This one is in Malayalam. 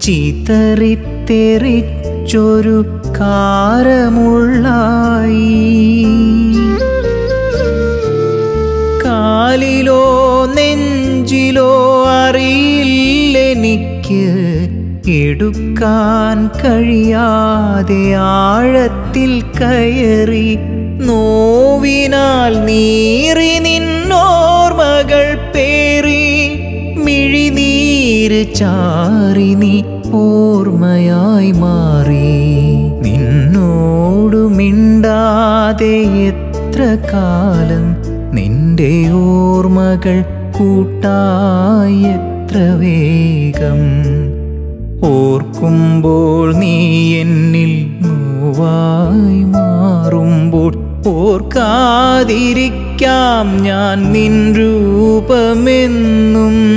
ചിതറിത്തെറിച്ചൊരു കാരമുള്ളായി. കാലിലോ നെഞ്ചിലോ അറിയില്ലെനിക്ക് എടുക്കാൻ കഴിയാതെ ആഴത്തിൽ കയറി നോവിനാൽ നീറി ചാറി നീ ഓർമ്മയായി മാറി. നിന്നോടു മിണ്ടാതെ എത്ര കാലം നിന്റെ ഓർമ്മകൾ കൂട്ടായി എത്ര വേഗം. ഓർക്കുമ്പോൾ നീ എന്നിൽ നോവായി മാറുമ്പോൾ ഓർക്കാതിരിക്കാം ഞാൻ നിൻ രൂപമെന്നും.